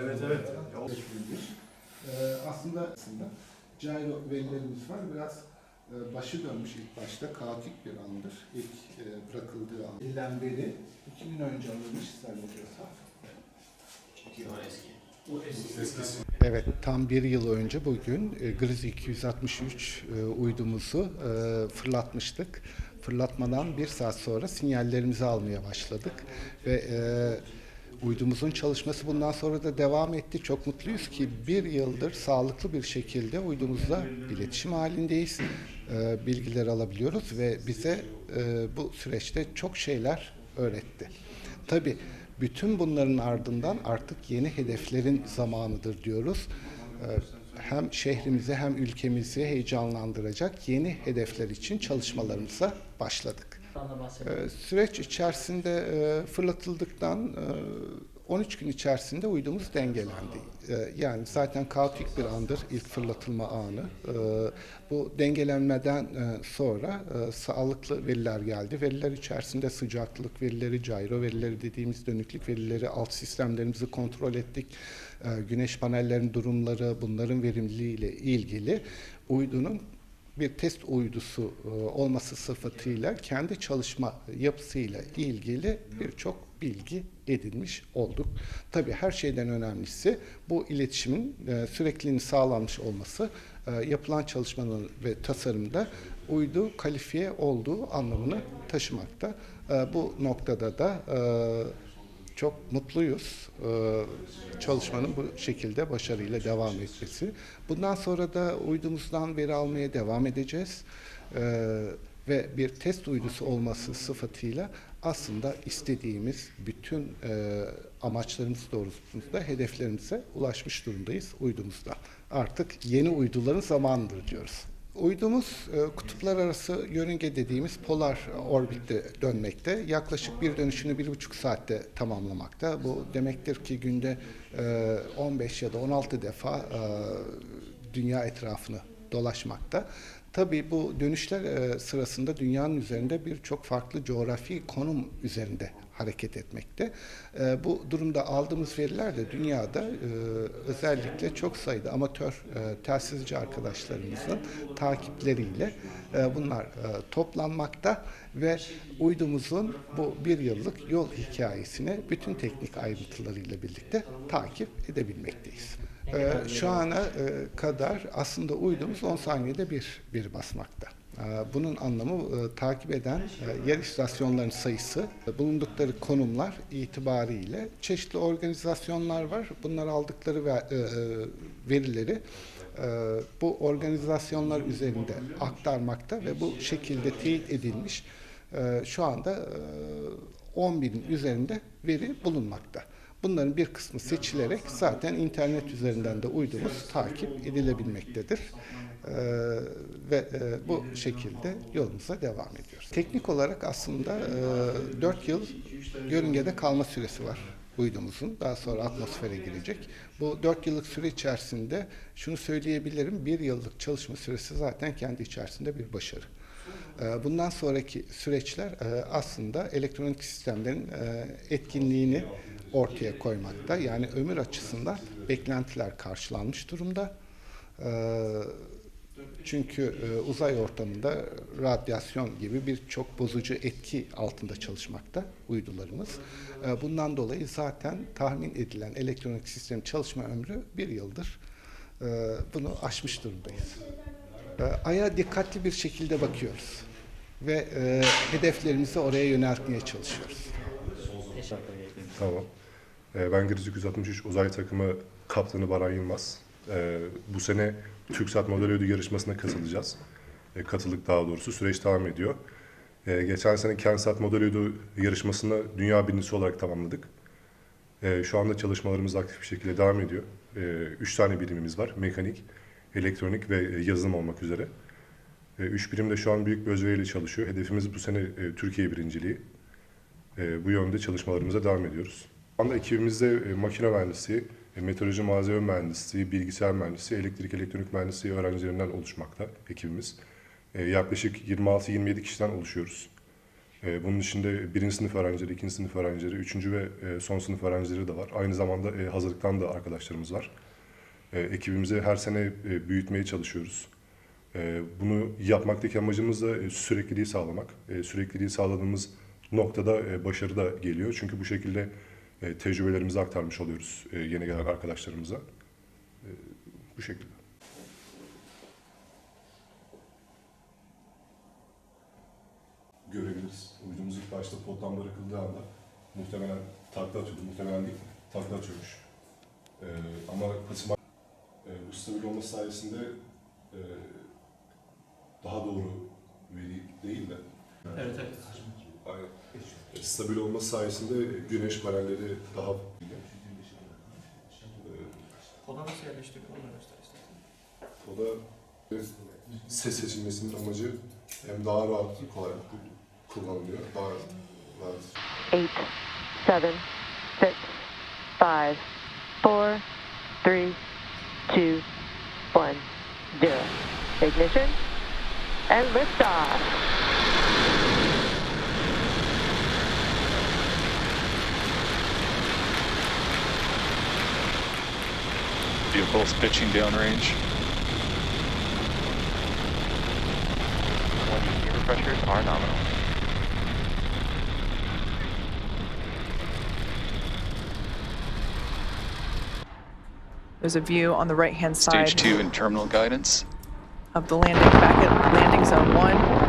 Evet evet. Ee, aslında aslında gyro verilerimiz var. Biraz e, başı dönmüş ilk başta. Kaotik bir andır. İlk e, bırakıldığı an. Yıldan beri 2000 önce alınmış zannediyorsam. Evet, tam bir yıl önce bugün e, Grizzly 263 e, uydumuzu fırlatmıştık. Fırlatmadan bir saat sonra sinyallerimizi almaya başladık ve e, uydumuzun çalışması bundan sonra da devam etti. Çok mutluyuz ki bir yıldır sağlıklı bir şekilde uydumuzla iletişim halindeyiz. E, bilgiler alabiliyoruz ve bize e, bu süreçte çok şeyler öğretti. Tabii bütün bunların ardından artık yeni hedeflerin zamanıdır diyoruz. Hem şehrimizi hem ülkemizi heyecanlandıracak yeni hedefler için çalışmalarımıza başladık. Ee, Süreç içerisinde e, fırlatıldıktan e, 13 gün içerisinde uydumuz dengelendi. Ee, Yani zaten kaotik bir andır ilk fırlatılma anı. Ee, Bu dengelenmeden e, sonra e, sağlıklı veriler geldi. Veriler içerisinde sıcaklık verileri, gyro verileri dediğimiz dönüklük verileri, alt sistemlerimizi kontrol ettik. Ee, Güneş panellerinin durumları, bunların verimliliği ile ilgili uydunun bir test uydusu e, olması sıfatıyla kendi çalışma yapısıyla ilgili birçok bilgi edinmiş olduk. Tabii her şeyden önemlisi bu iletişimin e, sürekliliğinin sağlanmış olması, e, yapılan çalışmanın ve tasarımda uydu kalifiye olduğu anlamını taşımakta. Bu noktada da çok mutluyuz ee, çalışmanın bu şekilde başarıyla devam etmesi. Bundan sonra da uydumuzdan veri almaya devam edeceğiz. Ee, ve bir test uydusu olması sıfatıyla aslında istediğimiz bütün e, amaçlarımız doğrultusunda hedeflerimize ulaşmış durumdayız uydumuzda. Artık yeni uyduların zamanıdır diyoruz. Uydumuz e, kutuplar arası yörünge dediğimiz polar orbitte dönmekte. Yaklaşık bir dönüşünü bir buçuk saatte tamamlamakta. Bu demektir ki günde e, 15 ya da 16 defa e, dünya etrafını dolaşmakta. Tabii bu dönüşler e, sırasında dünyanın üzerinde birçok farklı coğrafi konum üzerinde hareket etmekte. E, bu durumda aldığımız veriler de dünyada e, özellikle çok sayıda amatör telsizci arkadaşlarımızın takipleriyle bunlar toplanmakta ve uydumuzun bu bir yıllık yol hikayesini bütün teknik ayrıntılarıyla birlikte takip edebilmekteyiz. Ee, şu ana e, kadar aslında uydumuz 10 saniyede bir bir basmakta. Ee, Bunun anlamı e, takip eden e, yer istasyonlarının sayısı, bulundukları konumlar itibariyle çeşitli organizasyonlar var. Bunlar aldıkları ve- verileri bu organizasyonlar üzerinde aktarmakta ve bu şekilde teyit edilmiş şu anda e, 10 binin üzerinde veri bulunmakta. Bunların bir kısmı seçilerek zaten internet üzerinden de uydumuz takip edilebilmektedir. Ee, ve e, bu şekilde yolumuza devam ediyoruz. Teknik olarak aslında e, 4 yıl yörüngede kalma süresi var uydumuzun. Daha sonra atmosfere girecek. Bu 4 yıllık süre içerisinde şunu söyleyebilirim. 1 yıllık çalışma süresi zaten kendi içerisinde bir başarı. Ee, Bundan sonraki süreçler e, aslında elektronik sistemlerin e, etkinliğini ortaya koymakta. Yani ömür açısından beklentiler karşılanmış durumda. Ee, Çünkü e, uzay ortamında radyasyon gibi birçok bozucu etki altında çalışmakta uydularımız. Ee, Bundan dolayı zaten tahmin edilen elektronik sistem çalışma ömrü bir yıldır. Bunu aşmış durumdayız. Ee, Ay'a dikkatli bir şekilde bakıyoruz ve e, hedeflerimizi oraya yöneltmeye çalışıyoruz. Tamam. Ee, ben Grizzly 263 uzay takımı kaptanı Baran Yılmaz. Ee, bu sene TürkSat Model Ödül yarışmasına katılacağız. Ee, katıldık daha doğrusu. Süreç devam ediyor. Geçen sene Kensat Model Ödül yarışmasını dünya birincisi olarak tamamladık. Şu anda çalışmalarımız aktif bir şekilde devam ediyor. Üç tane birimimiz var. Mekanik, elektronik ve e, yazılım olmak üzere. Ee, üç birim de şu an büyük bir özveriyle çalışıyor. Hedefimiz bu sene e, Türkiye birinciliği. E, bu yönde çalışmalarımıza devam ediyoruz. Şu anda ekibimizde e, makine mühendisliği, e, meteoroloji malzeme mühendisliği, bilgisayar mühendisliği, elektrik elektronik mühendisliği öğrencilerinden oluşmakta ekibimiz. E, yaklaşık 26-27 kişiden oluşuyoruz. E, bunun içinde birinci sınıf öğrencileri, ikinci sınıf öğrencileri, üçüncü ve e, son sınıf öğrencileri de var. Aynı zamanda e, hazırlıktan da arkadaşlarımız var. E, ekibimizi her sene e, büyütmeye çalışıyoruz. E, bunu yapmaktaki amacımız da e, sürekliliği sağlamak. E, sürekliliği sağladığımız noktada e, başarı da geliyor. Çünkü bu şekilde e, tecrübelerimizi aktarmış oluyoruz e, yeni gelen arkadaşlarımıza. E, bu şekilde. Görebiliriz. Uydumuz ilk başta pottan bırakıldığı anda muhtemelen takla atıyordu. Muhtemelen değil, takla atıyormuş. E, ama bu stabil olması sayesinde e, daha doğru veri değil de Evet evet. Aynen. E, Stabil olması sayesinde güneş panelleri daha e, Poda nasıl yerleştiriyor onu göster istersen. o da e, ses seçilmesinin amacı hem daha rahat kolay kullanılıyor. Daha rahat. eight, seven, six, five, four, three, two, one, zero. Ignition and liftoff. Vehicles pitching downrange. Gear pressures are nominal. There's a view on the right-hand side Stage two and terminal guidance. of the landing back at landing zone one.